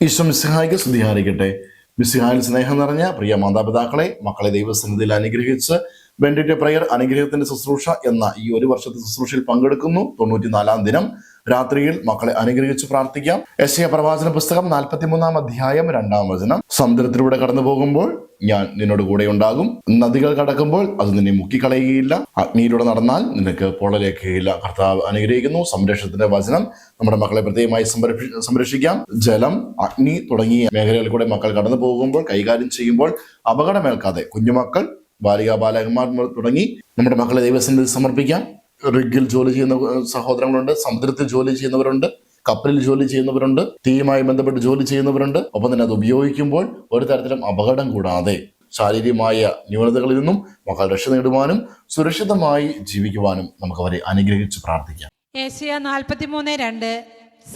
ഈശോ മിസ്സിഹായിക്ക് സ്തുതിഹാരിക്കട്ടെ മിസ്സിഹായിൽ സ്നേഹം നിറഞ്ഞ പ്രിയ മാതാപിതാക്കളെ മക്കളെ ദൈവസന്നിധിയിൽ അനുഗ്രഹിച്ച് വേണ്ടിയിട്ട് പ്രയർ അനുഗ്രഹത്തിന്റെ ശുശ്രൂഷ എന്ന ഈ ഒരു വർഷത്തെ ശുശ്രൂഷയിൽ പങ്കെടുക്കുന്നു. തൊണ്ണൂറ്റിനാലാം ദിനം രാത്രിയിൽ മക്കളെ അനുഗ്രഹിച്ച് പ്രാർത്ഥിക്കാം. യശയ പ്രവാചന പുസ്തകം നാൽപ്പത്തിമൂന്നാം അധ്യായം രണ്ടാം വചനം. സമുദ്രത്തിലൂടെ കടന്നു പോകുമ്പോൾ ഞാൻ നിന്നോട് കൂടെ ഉണ്ടാകും. നദികൾ കടക്കുമ്പോൾ അത് നിന്നെ മുക്കിക്കളയുകയില്ല. അഗ്നിയിലൂടെ നടന്നാൽ നിനക്ക് പൊള്ളലേക്കുകയില്ല കർത്താവ് അനുഗ്രഹിക്കുന്നു. സംരക്ഷണത്തിന്റെ വചനം നമ്മുടെ മക്കളെ പ്രത്യേകമായി സംരക്ഷി- സംരക്ഷിക്കാം. ജലം അഗ്നി തുടങ്ങിയ മേഖലകളിൽ കൂടെ മക്കൾ കടന്നു പോകുമ്പോൾ കൈകാര്യം ചെയ്യുമ്പോൾ അപകടമേൽക്കാതെ കുഞ്ഞുമക്കൾ ബാലിക ബാലകന്മാർ തുടങ്ങി നമ്മുടെ മക്കളെ ദൈവസന്നിധി സമർപ്പിക്കാം. റിഗിൽ ജോലി ചെയ്യുന്ന സഹോദരങ്ങളുണ്ട് സമുദ്രത്തിൽ ജോലി ചെയ്യുന്നവരുണ്ട് കപ്പലിൽ ജോലി ചെയ്യുന്നവരുണ്ട് തീയുമായി ബന്ധപ്പെട്ട് ജോലി ചെയ്യുന്നവരുണ്ട്. ഒപ്പം തന്നെ അത് ഉപയോഗിക്കുമ്പോൾ ഒരു തരത്തിലും അപകടം കൂടാതെ ശാരീരികമായ ന്യൂനതകളിൽ നിന്നും മക്കൾ രക്ഷ നേടുവാനും സുരക്ഷിതമായി ജീവിക്കുവാനും നമുക്ക് അവരെ അനുഗ്രഹിച്ച് പ്രാർത്ഥിക്കാം. ഏഷ്യ നാൽപ്പത്തിമൂന്ന് രണ്ട്.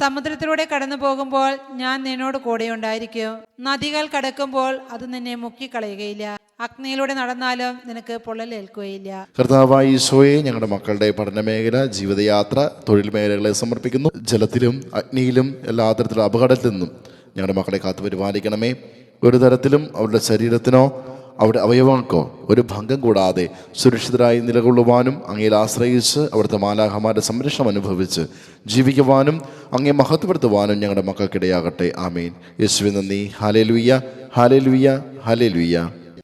സമുദ്രത്തിലൂടെ കടന്നു പോകുമ്പോൾ ഞാൻ നിന്നോട് കൂടെ ഉണ്ടായിരിക്കും നദികൾ കടക്കുമ്പോൾ അത് നിന്നെ മുക്കിക്കളയുകയില്ല. അഗ്നിയിലൂടെ നടന്നാലും നിനക്ക് പൊള്ളലേൽക്കുകയില്ല കർത്താവായി ഈശോയെ ഞങ്ങളുടെ മക്കളുടെ പഠന മേഖല ജീവിതയാത്ര തൊഴിൽ മേഖലകളെ സമർപ്പിക്കുന്നു. ജലത്തിലും അഗ്നിയിലും എല്ലാ തരത്തിലും അപകടത്തിൽ നിന്നും ഞങ്ങളുടെ മക്കളെ കാത്തു പരിപാലിക്കണമേ. ഒരു തരത്തിലും അവരുടെ ശരീരത്തിനോ അവരുടെ അവയവങ്ങൾക്കോ ഒരു ഭംഗം കൂടാതെ സുരക്ഷിതരായി നിലകൊള്ളുവാനും അങ്ങയിൽ ആശ്രയിച്ച് അവിടുത്തെ മാലാഹമാരുടെ സംരക്ഷണം അനുഭവിച്ച് ജീവിക്കുവാനും അങ്ങേ മഹത്വപ്പെടുത്തുവാനും ഞങ്ങളുടെ മക്കൾക്കിടയാകട്ടെ. ആമീൻ. യേശുവിൻ നന്ദി. ഹാലേ ലുയ്യ ഹാലേ ലുയ്യ ഹാലേ ലുയ്യ